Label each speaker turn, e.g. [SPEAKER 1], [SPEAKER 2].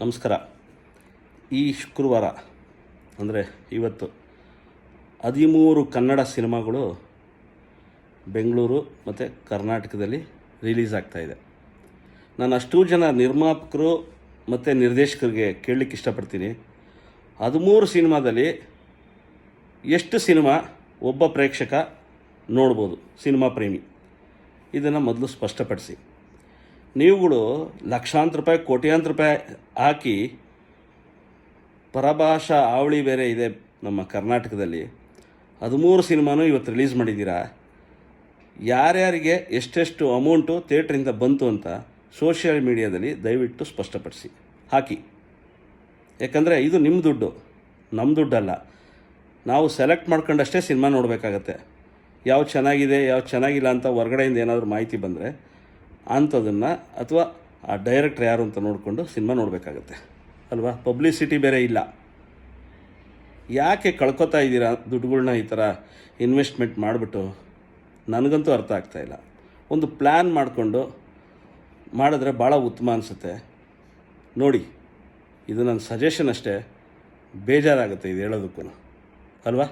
[SPEAKER 1] ನಮಸ್ಕಾರ. ಈ ಶುಕ್ರವಾರ, ಅಂದರೆ ಇವತ್ತು ಹದಿಮೂರು ಕನ್ನಡ ಸಿನಿಮಾಗಳು ಬೆಂಗಳೂರು ಮತ್ತು ಕರ್ನಾಟಕದಲ್ಲಿ ರಿಲೀಸ್ ಆಗ್ತಾಯಿದೆ ನಾನು ಅಷ್ಟೂ ಜನ ನಿರ್ಮಾಪಕರು ಮತ್ತು ನಿರ್ದೇಶಕರಿಗೆ ಕೇಳಲಿಕ್ಕೆ ಇಷ್ಟಪಡ್ತೀನಿ. ಹದಿಮೂರು ಸಿನಿಮಾದಲ್ಲಿ ಎಷ್ಟು ಸಿನಿಮಾ ಒಬ್ಬ ಪ್ರೇಕ್ಷಕ ನೋಡ್ಬೋದು, ಸಿನಿಮಾ ಪ್ರೇಮಿ. ಇದನ್ನು ಮೊದಲು ಸ್ಪಷ್ಟಪಡಿಸಿ. ನೀವುಗಳು ಲಕ್ಷಾಂತರ ರೂಪಾಯಿ, ಕೋಟ್ಯಾಂತರ ರೂಪಾಯಿ ಹಾಕಿ ಪರಭಾಷಾ ಆವಳಿ ಬೇರೆ ಇದೆ ನಮ್ಮ ಕರ್ನಾಟಕದಲ್ಲಿ. ಹದಿಮೂರು ಸಿನಿಮಾನು ಇವತ್ತು ರಿಲೀಸ್ ಮಾಡಿದ್ದೀರಾ? ಯಾರ್ಯಾರಿಗೆ ಎಷ್ಟೆಷ್ಟು ಅಮೌಂಟು ಥಿಯೇಟ್ರಿಂದ ಬಂತು ಅಂತ ಸೋಷಿಯಲ್ ಮೀಡಿಯಾದಲ್ಲಿ ದಯವಿಟ್ಟು ಸ್ಪಷ್ಟಪಡಿಸಿ. ಹಾಕಿ. ಯಾಕಂದರೆ ಇದು ನಿಮ್ಮ ದುಡ್ಡು ನಮ್ಮ ದುಡ್ಡಲ್ಲ. ನಾವು ಸೆಲೆಕ್ಟ್ ಮಾಡ್ಕೊಂಡಷ್ಟೇ ಸಿನಿಮಾ ನೋಡಬೇಕಾಗತ್ತೆ. ಯಾವ ಚೆನ್ನಾಗಿದೆ ಯಾವ ಚೆನ್ನಾಗಿಲ್ಲ ಅಂತ ಹೊರಗಡೆಯಿಂದ ಏನಾದರೂ ಮಾಹಿತಿ ಬಂದರೆ ಅಂಥದನ್ನು ಅಥವಾ ಆ ಡೈರೆಕ್ಟ್ರ್ ಯಾರು ಅಂತ ನೋಡಿಕೊಂಡು ಸಿನಿಮಾ ನೋಡಬೇಕಾಗತ್ತೆ. ಅಲ್ವಾ? ಪಬ್ಲಿಸಿಟಿ ಬೇರೆ ಇಲ್ಲ. ಯಾಕೆ ಕಳ್ಕೊತಾ ಇದ್ದೀರಾ ದುಡ್ಡುಗಳ್ನ ಈ ಥರ ಇನ್ವೆಸ್ಟ್ಮೆಂಟ್ ಮಾಡಿಬಿಟ್ಟು? ನನಗಂತೂ ಅರ್ಥ ಆಗ್ತಾಯಿಲ್ಲ ಒಂದು ಪ್ಲ್ಯಾನ್ ಮಾಡಿಕೊಂಡು ಮಾಡಿದ್ರೆ ಭಾಳ ಉತ್ತಮ ಅನಿಸುತ್ತೆ. ನೋಡಿ, ಇದು ನನ್ನ ಸಜೆಷನ್ ಅಷ್ಟೇ. ಬೇಜಾರಾಗುತ್ತೆ ಇದು ಹೇಳೋದಕ್ಕೂ ಅಲ್ವಾ?